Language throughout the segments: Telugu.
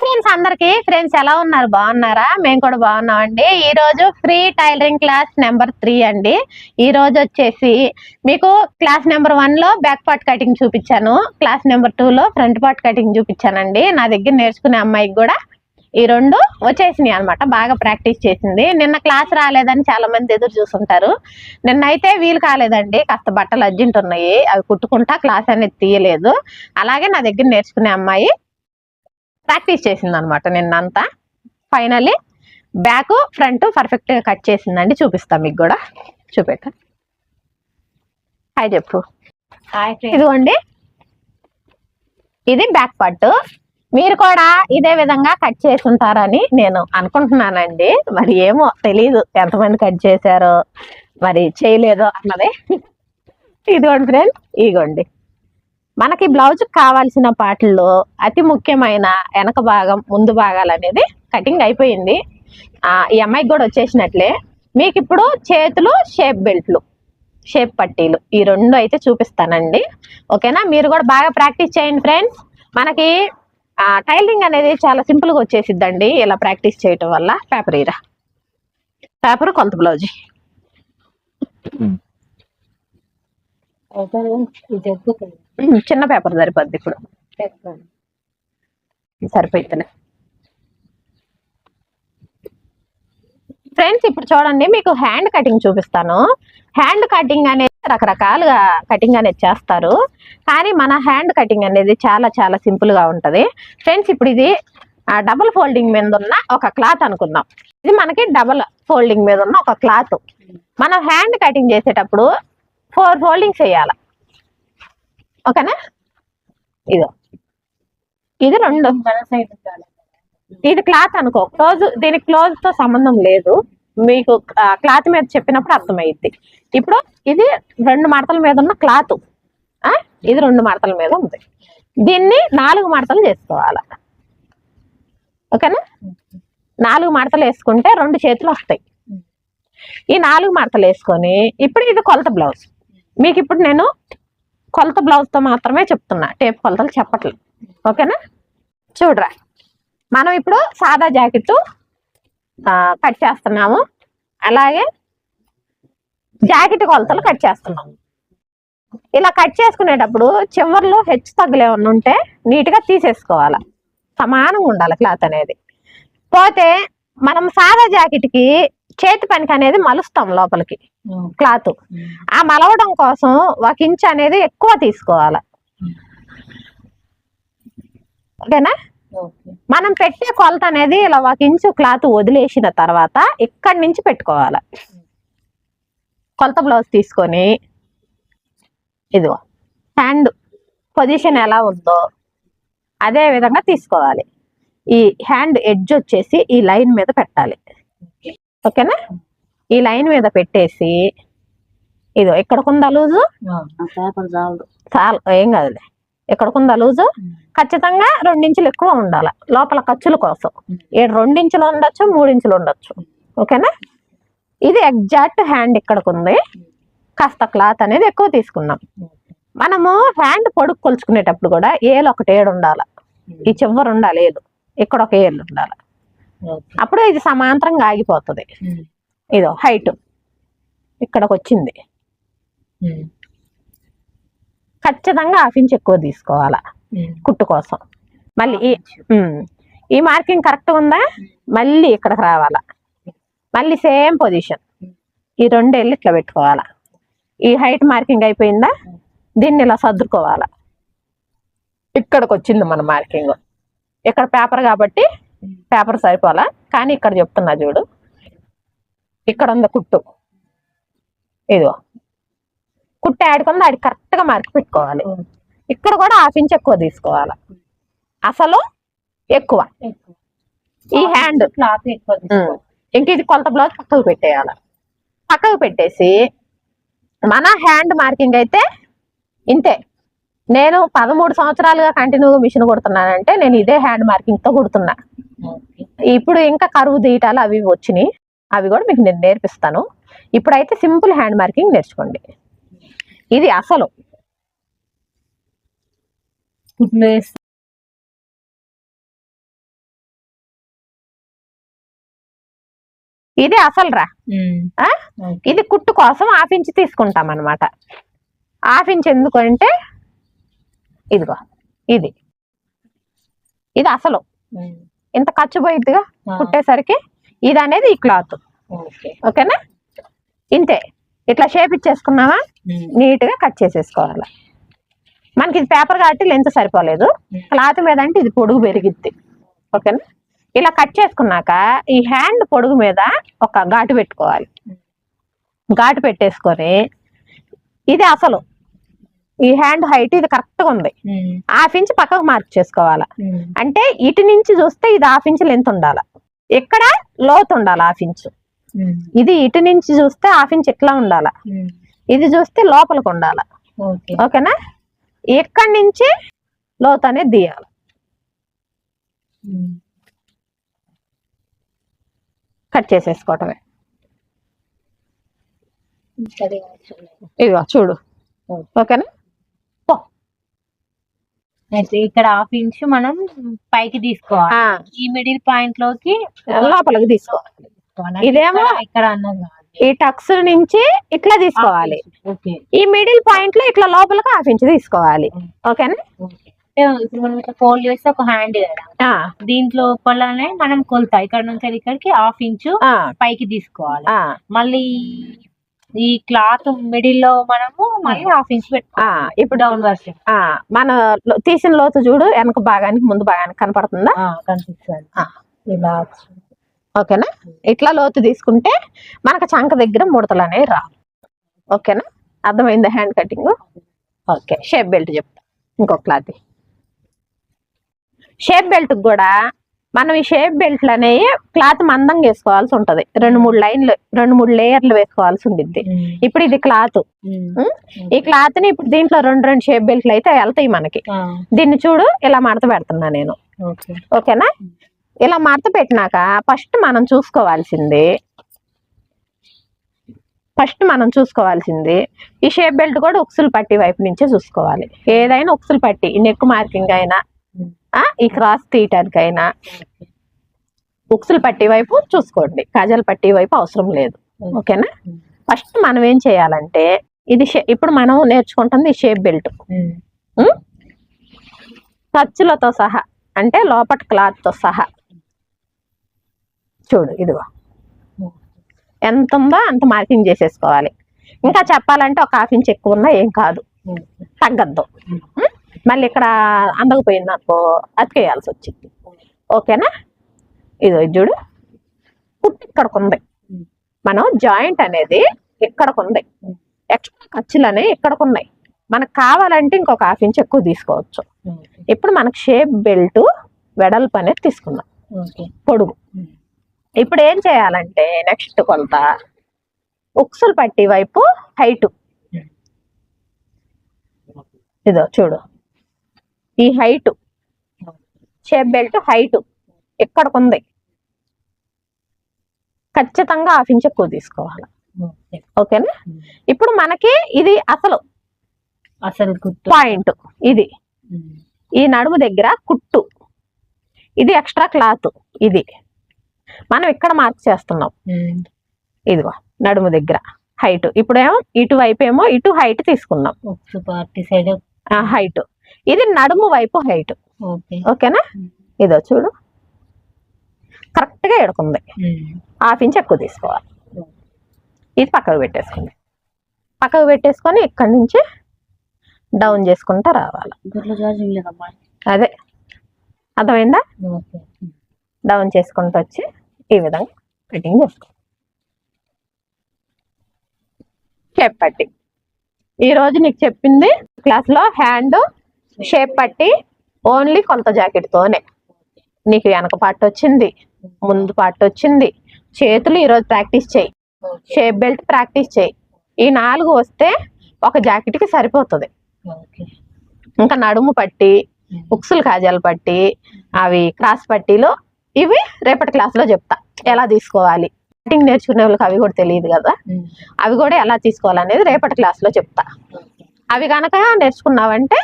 ఫ్రెండ్స్ అందరికి. ఫ్రెండ్స్ ఎలా ఉన్నారు? బాగున్నారా? మేము కూడా బాగున్నామండి. ఈ రోజు free tailoring class number three అండి. ఈ రోజు వచ్చేసి మీకు క్లాస్ నెంబర్ వన్లో బ్యాక్ పార్ట్ కటింగ్ చూపించాను. క్లాస్ నెంబర్ టూ లో ఫ్రంట్ పార్ట్ కటింగ్ చూపించానండి. నా దగ్గర నేర్చుకునే అమ్మాయికి కూడా ఈ రెండు వచ్చేసినాయి అనమాట బాగా ప్రాక్టీస్ చేసింది. నిన్న క్లాస్ రాలేదని చాలా మంది ఎదురు చూసుంటారు. నిన్నైతే వీలు కాలేదండి. కాస్త బట్టలు అర్జెంట్ ఉన్నాయి. అవి కుట్టుకుంటా క్లాస్ అనేది తీయలేదు. అలాగే నా దగ్గర నేర్చుకునే అమ్మాయి ప్రాక్టీస్ చేసింది అనమాట నిన్నంతా. ఫైనల్లీ బ్యాక్ ఫ్రంట్ పర్ఫెక్ట్గా కట్ చేసిందండి. చూపిస్తా మీకు కూడా. చూపెట్ట. హాయ్ చెప్పు. ఇదిగోండి. ఇది బ్యాక్ పార్ట్. మీరు కూడా ఇదే విధంగా కట్ చేసి ఉంటారని నేను అనుకుంటున్నానండి. మరి ఏమో తెలీదు ఎంతమంది కట్ చేశారో. మరి చేయలేదో అన్నది. ఇదిగోండి ఫ్రెండ్ ఇదిగోండి. మనకి బ్లౌజ్ కావాల్సిన పాటల్లో అతి ముఖ్యమైన వెనక భాగం ముందు భాగాలు అనేది కటింగ్ అయిపోయింది. ఆ, ఈ అమ్మాయికి కూడా వచ్చేసినట్లే. మీకు ఇప్పుడు చేతులు షేప్ బెల్ట్లు షేప్ పట్టీలు. ఈ రెండు అయితే చూపిస్తానండి. ఓకేనా? మీరు కూడా బాగా ప్రాక్టీస్ చేయండి ఫ్రెండ్స్. మనకి టైలరింగ్ అనేది చాలా సింపుల్గా వచ్చేసిద్దండి. ఇలా ప్రాక్టీస్ చేయటం వల్ల పేపర్ ఇరా. పేపర్ కొలత బ్లౌజ్. చిన్న పేపర్ సరిపోద్ది ఇప్పుడు. సరిపోయితలే ఫ్రెండ్స్ ఇప్పుడు చూడండి మీకు హ్యాండ్ కటింగ్ చూపిస్తాను. హ్యాండ్ కటింగ్ అనేది రకరకాలుగా కటింగ్ అనేది చేస్తారు. కానీ మన హ్యాండ్ కటింగ్ అనేది చాలా చాలా సింపుల్గా ఉంటది. ఫ్రెండ్స్ ఇప్పుడు ఇది డబుల్ ఫోల్డింగ్ మీద ఉన్న ఒక క్లాత్ అనుకుందాం. ఇది మనకి డబుల్ ఫోల్డింగ్ మీద ఉన్న ఒక క్లాత్. మనం హ్యాండ్ కటింగ్ చేసేటప్పుడు ఫోర్ ఫోల్డింగ్స్ వేయాలి. ఓకేనా? ఇదో. ఇది రెండు. ఇది క్లాత్ అనుకో. క్లోజ్ దీనికి క్లోజ్తో సంబంధం లేదు. మీకు క్లాత్ మీద చెప్పినప్పుడు అర్థమైద్ది. ఇప్పుడు ఇది రెండు మడతల మీద ఉన్న క్లాత్. ఇది రెండు మడతల మీద ఉంది. దీన్ని నాలుగు మడతలు చేసుకోవాలి? ఓకేనా? నాలుగు మడతలు వేసుకుంటే రెండు చేతులు వస్తాయి. ఈ నాలుగు మడతలు వేసుకొని ఇప్పుడు ఇది కొలత బ్లౌజ్. మీకు ఇప్పుడు నేను కొలత బ్లౌజ్తో మాత్రమే చెప్తున్నా. టేప్ కొలతలు చెప్పట్లేదు ఓకేనా? చూడరా. మనం ఇప్పుడు సాదా జాకెట్ కట్ చేస్తున్నాము. అలాగే జాకెట్ కొలతలు కట్ చేస్తున్నాము ఇలా కట్ చేసుకునేటప్పుడు చివర్లో హెచ్చు తగ్గులు ఏమన్నా ఉంటే నీట్గా తీసేసుకోవాలి. సమానంగా ఉండాలి క్లాత్ అనేది. పోతే మనం సాదా జాకెట్కి చేతి పనికి అనేది మలుస్తాం లోపలికి. క్లాత్. ఆ మలవడం కోసం ఒక ఇంచ్ అనేది ఎక్కువ తీసుకోవాలి. ఓకేనా? మనం పెట్టే కొలత అనేది ఇలా ఒక ఇంచు క్లాత్ వదిలేసిన తర్వాత ఇక్కడి నుంచి పెట్టుకోవాలి. కొలత బ్లౌజ్ తీసుకొని ఇదిగో హ్యాండ్ పొజిషన్ ఎలా ఉందో అదే విధంగా తీసుకోవాలి. ఈ హ్యాండ్ ఎడ్జ్ వచ్చేసి ఈ లైన్ మీద పెట్టాలి. ఓకేనా? ఈ లైన్ మీద పెట్టేసి ఇదో ఎక్కడికుందా లూజు? చాలు ఏం కాదులే. ఎక్కడికుందా లూజు? ఖచ్చితంగా రెండించులు ఎక్కువ ఉండాలి. లోపల ఖర్చుల కోసం. ఏడు రెండించులు ఉండొచ్చు మూడించులు ఉండొచ్చు. ఓకేనా? ఇది ఎగ్జాక్ట్ హ్యాండ్ ఇక్కడికి ఉంది కాస్త క్లాత్ అనేది ఎక్కువ తీసుకున్నాం. మనము హ్యాండ్ పొడుగు కొలుచుకునేటప్పుడు కూడా ఏలు ఒకటి ఏడు ఉండాలి. ఈ చివరి ఉండాలి ఏలు. ఇక్కడ ఒక ఏళ్ళు ఉండాలి. అప్పుడు ఇది సమాంతరంగా ఆగిపోతుంది. ఇదో హైట్. ఇక్కడికి వచ్చింది ఖచ్చితంగా హాఫ్ ఇంచ్ ఎక్కువ తీసుకోవాలా. కుట్టు కోసం. మళ్ళీ ఈ ఈ మార్కింగ్ కరెక్ట్ ఉందా? మళ్ళీ ఇక్కడికి రావాలా. మళ్ళీ సేమ్ పొజిషన్. ఈ రెండు వెళ్ళి ఇట్లా పెట్టుకోవాలా. ఈ హైట్ మార్కింగ్ అయిపోయిందా? దీన్ని ఇలా సర్దుకోవాలా. ఇక్కడికి వచ్చింది మన మార్కింగ్. ఇక్కడ పేపర్ కాబట్టి పేపర్ సరిపోలా? కానీ ఇక్కడ చెప్తున్నా చూడు. ఇక్కడ ఉంది కుట్టు. ఇదిగో. కుట్టు ఆడుకుంది ఆడి కరెక్ట్గా మార్క్ పెట్టుకోవాలి. ఇక్కడ కూడా హాఫ్ ఇంచ్ ఎక్కువ తీసుకోవాలి? అసలు ఎక్కువ. ఈ హ్యాండ్ క్లాత్ ఎక్కువ ఉమ్. ఇంక ఇది కొలత బ్లౌజ్ పక్కకు పెట్టేయాలి? పక్కకు పెట్టేసి మన హ్యాండ్ మార్కింగ్ అయితే ఇంతే. నేను పదమూడు సంవత్సరాలుగా కంటిన్యూగా మిషన్ కుడుతున్నానంటే నేను ఇదే హ్యాండ్ మార్కింగ్తో కుడుతున్నా. ఇప్పుడు ఇంకా కరువు తీయటాలు అవి వచ్చినాయి. అవి కూడా మీకు నేను నేర్పిస్తాను. ఇప్పుడైతే సింపుల్ హ్యాండ్ మార్కింగ్ నేర్చుకోండి. ఇది అసలు. ఇది అసలు రా. ఇది కుట్టు కోసం హాఫ్ ఇంచ్ తీసుకుంటాం అనమాట హాఫ్ ఇంచ్ ఎందుకు అంటే ఇదిగో ఇది. ఇది అసలు. ఇంత ఖర్చు పోయిద్దిగా. కుట్టేసరికి ఇది అనేది ఈ క్లాత్. ఓకే. ఓకేనా? ఇంతే. ఇట్లా షేప్ ఇచ్చేసుకున్నావా. నీట్గా కట్ చేసేసుకోవాలి. మనకి ఇది పేపర్ కాబట్టి లెంత్ సరిపోలేదు. క్లాత్ మీద అంటే ఇది పొడుగు పెరిగిద్ది. ఓకేనా? ఇలా కట్ చేసుకున్నాక ఈ హ్యాండ్ పొడుగు మీద ఒక ఘాటు పెట్టుకోవాలి. ఘాటు పెట్టేసుకొని ఇది అసలు ఈ హ్యాండ్ హైట్ ఇది కరెక్ట్గా ఉంది ఉమ్. హాఫ్ ఇంచ్ పక్కకు మార్క్ చేసుకోవాలి. అంటే ఇటు నుంచి చూస్తే ఇది హాఫ్ ఇంచ్ లెంత్ ఉండాలి ఇక్కడ లోతు ఉండాలి హాఫ్ ఇంచ్. ఇది ఇటు నుంచి చూస్తే హాఫ్ ఇంచ్ ఇట్లా ఉండాలి. ఇది చూస్తే లోపలికి ఉండాలి ఓకే ఓకేనా ఇక్కడి నుంచి లోతు అనేది తీయాలి. కట్ చేసేసుకోవటమే. ఇదిగో చూడు ఓకే. ఓకేనా అయితే ఇక్కడ హాఫ్ ఇంచ్ మనం పైకి తీసుకోవాలి. ఈ మిడిల్ పాయింట్లోకి లోపలికి తీసుకోవాలి. ఇదేమో ఇక్కడ- అన్నది. ఈ టక్స్ నుంచి ఇట్లా తీసుకోవాలి. ఓకే. ఈ మిడిల్ పాయింట్లో ఇట్లా లోపలికి హాఫ్ ఇంచ్ తీసుకోవాలి. ఓకేనా? ఇప్పుడు మనం ఇట్లా ఫోల్డ్ చేస్తే ఒక హ్యాండ్ కదా. దీంట్లో లోపలనే మనం కొలుతా. ఇక్కడ నుంచి ఇక్కడికి హాఫ్ ఇంచు పైకి తీసుకోవాలి. మళ్ళీ ఈ క్లాత్ మిడిల్లో మనము మళ్ళీ హాఫ్ ఇంచ్ ఇప్పుడు డౌన్ వర్షన్ మన తీసిన లోతు చూడు వెనక భాగానికి ముందు భాగానికి కనపడుతుందా? కనిపిస్తుంది. ఇలా ఓకేనా? ఇట్లా లోతు తీసుకుంటే మనకు చంక దగ్గర ముడతలు అనేవి రావు. ఓకేనా? అర్థమైందా hand cutting? Okay shape belt చెప్తా. ఇంకో క్లాత్. షేప్ బెల్ట్ కూడా మనం ఈ షేప్ బెల్ట్లు అనేవి క్లాత్ మందంగా వేసుకోవాల్సి ఉంటది. రెండు మూడు లైన్లు రెండు మూడు లేయర్లు వేసుకోవాల్సి ఉండిద్ది. ఇప్పుడు ఇది క్లాత్ ఈ క్లాత్ని ఇప్పుడు దీంట్లో రెండు రెండు షేప్ బెల్ట్లు అయితే వెళ్తాయి మనకి. దీన్ని చూడు ఇలా మడత పెడుతున్నా నేను. ఓకే. ఓకేనా? ఇలా మడత పెట్టినాక ఫస్ట్ మనం చూసుకోవాల్సింది ఫస్ట్ మనం చూసుకోవాల్సింది ఈ షేప్ బెల్ట్ కూడా ఉక్సులు పట్టి వైపు నుంచే చూసుకోవాలి. ఏదైనా ఉక్సులు పట్టి నెక్ మార్కింగ్ అయినా. ఈ క్రాస్ తీయటానికైనా. ఉక్సులు పట్టి వైపు చూసుకోండి. కాజల్ పట్టి వైపు అవసరం లేదు. ఓకేనా? ఫస్ట్ మనం ఏం చేయాలంటే ఇది ఇప్పుడు మనం నేర్చుకుంటుంది షేప్ బెల్ట్. ఖర్చులతో సహా అంటే లోపటి క్లాత్తో సహా. చూడు ఇదిగో. ఎంత ఉందో అంత మార్కింగ్ చేసేసుకోవాలి. ఇంకా చెప్పాలంటే ఒక హాఫ్ ఇంచ్ ఎక్కువ ఉన్నా ఏం కాదు. తగ్గద్దు? మళ్ళీ ఇక్కడ అందకపోయింది అనుకో అతికేయాల్సి వచ్చింది ఓకేనా? ఇదో చూడు. కుట్టు ఇక్కడికి ఉంది మనం జాయింట్ అనేది ఇక్కడికి ఉంది ఎక్స్ట్రా ఖర్చులు అనేవి ఇక్కడికి ఉన్నాయి మనకు కావాలంటే ఇంకొక హాఫ్ ఇంచ్ ఎక్కువ తీసుకోవచ్చు. ఇప్పుడు మనకు షేప్ బెల్ట్ వెడల్పు అనేది తీసుకుందాం పొడుగు. ఇప్పుడు ఏం చేయాలంటే నెక్స్ట్ కొలత ఉక్సులు పట్టి వైపు హైట్. ఇదో చూడు. ఈ హైట్ షేప్ బెల్ట్ హైట్ ఎక్కడికి ఉంది ఖచ్చితంగా హాఫ్ ఇంచ్ ఎక్కువ తీసుకోవాలి. ఓకే ఓకేనా? ఇప్పుడు మనకి ఇది అసలు అసలు పాయింట్ ఇది. ఈ నడుము దగ్గర కుట్టు. ఇది ఎక్స్ట్రా క్లాత్ ఇది. మనం ఇక్కడ మార్క్ చేస్తున్నాం. ఇదిగో నడుము దగ్గర హైట్ ఇప్పుడేమో ఇటు వైపు ఏమో ఇటు హైట్ తీసుకున్నాం. హైట్ ఇది నడుము వైపు హైట్. ఓకే. ఓకేనా? ఇదో చూడు. కరెక్ట్గా ఎడుకుంది హాఫ్ ఇంచ్ ఎక్కువ తీసుకోవాలి. ఇది పక్కకు పెట్టేసుకుంది. పక్కకు పెట్టేసుకొని ఇక్కడి నుంచి డౌన్ చేసుకుంటా రావాలి. అదే. అర్థమైందా? డౌన్ చేసుకుంటూ వచ్చి ఈ విధంగా కటింగ్ చేసుకో. షేప్ పట్టి ఈ రోజు నీకు చెప్పింది క్లాస్లో హ్యాండ్ షేప్ పట్టి ఓన్లీ కొంత జాకెట్ తోనే నీకు వెనక పార్ట్ వచ్చింది ముందు పార్ట్ వచ్చింది చేతులు ఈరోజు ప్రాక్టీస్ చేయి. షేప్ బెల్ట్ ప్రాక్టీస్ చేయి. ఈ నాలుగు వస్తే ఒక జాకెట్కి సరిపోతుంది ఇంకా నడుము పట్టి ఉక్సులు కాజాలు పట్టి అవి క్రాస్ పట్టీలు ఇవి రేపటి క్లాస్లో చెప్తా. ఎలా తీసుకోవాలి? కటింగ్ నేర్చుకునే వాళ్ళకి అవి కూడా తెలియదు కదా. అవి కూడా ఎలా తీసుకోవాలనేది రేపటి క్లాస్లో చెప్తా. అవి కనుక నేర్చుకున్నావంటే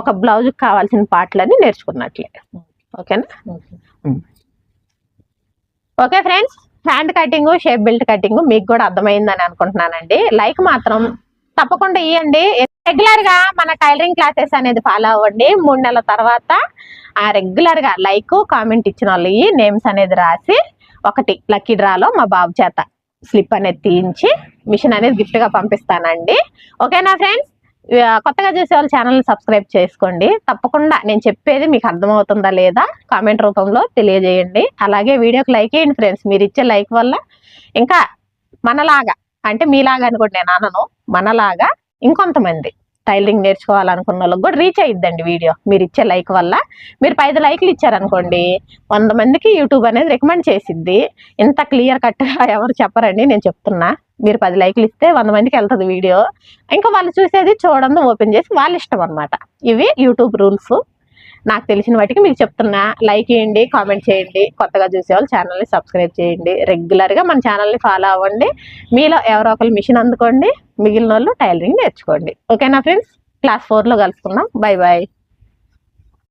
ఒక బ్లౌజ్ కావాల్సిన పార్ట్లన్నీ నేర్చుకున్నట్లే. ఓకేనా? Okay. Okay friends hand cutting shape belt cutting మీకు కూడా అర్థమైందని అనుకుంటున్నానండి. లైక్ మాత్రం తప్పకుండా ఇవ్వండి రెగ్యులర్గా మన టైలరింగ్ క్లాసెస్ అనేది ఫాలో అవ్వండి. మూడు నెలల తర్వాత ఆ రెగ్యులర్గా లైక్ కామెంట్ ఇచ్చిన వాళ్ళు నేమ్స్ అనేది రాసి ఒకటి లక్కీ డ్రాలో మా బాబు చేత స్లిప్ అనేది తీయించి మిషన్ అనేది గిఫ్ట్గా పంపిస్తానండి. ఓకేనా ఫ్రెండ్స్? కొత్తగా చూసే వాళ్ళు ఛానల్ సబ్స్క్రైబ్ చేసుకోండి. తప్పకుండా నేను చెప్పేది మీకు అర్థమవుతుందా లేదా కామెంట్ రూపంలో తెలియజేయండి. అలాగే వీడియోకి లైక్ చేయండి ఫ్రెండ్స్ మీరు ఇచ్చే లైక్ వల్ల ఇంకా మనలాగా అంటే మీలాగా అని కూడా నేను అనను మనలాగా ఇంకొంతమంది టైలరింగ్ నేర్చుకోవాలనుకున్న వాళ్ళకి కూడా రీచ్ అయ్యిద్దండి వీడియో మీరు ఇచ్చే లైక్ వల్ల. మీరు పది లైక్లు ఇచ్చారనుకోండి వంద మందికి యూట్యూబ్ అనేది రికమెండ్ చేసిద్ది. ఇంత క్లియర్ కట్గా ఎవరు చెప్పరండి నేను చెప్తున్నా. మీరు పది లైక్లు ఇస్తే వంద మందికి వెళ్తుంది వీడియో. ఇంకా వాళ్ళు చూసేది చూడండి ఓపెన్ చేసి వాళ్ళ ఇష్టం అనమాట ఇవి యూట్యూబ్ రూల్స్. నాకు తెలిసిన వాటికి మీకు చెప్తున్నా. లైక్ చేయండి కామెంట్ చేయండి. కొత్తగా చూసేవాళ్ళు ఛానల్ని సబ్స్క్రైబ్ చేయండి. రెగ్యులర్గా మన ఛానల్ని ఫాలో అవ్వండి. మీలో ఎవరో ఒకరు మిషన్ అందుకోండి. మిగిలిన వాళ్ళు టైలరింగ్ నేర్చుకోండి. ఓకేనా ఫ్రెండ్స్? క్లాస్ ఫోర్లో కలుసుకుందాం. Bye bye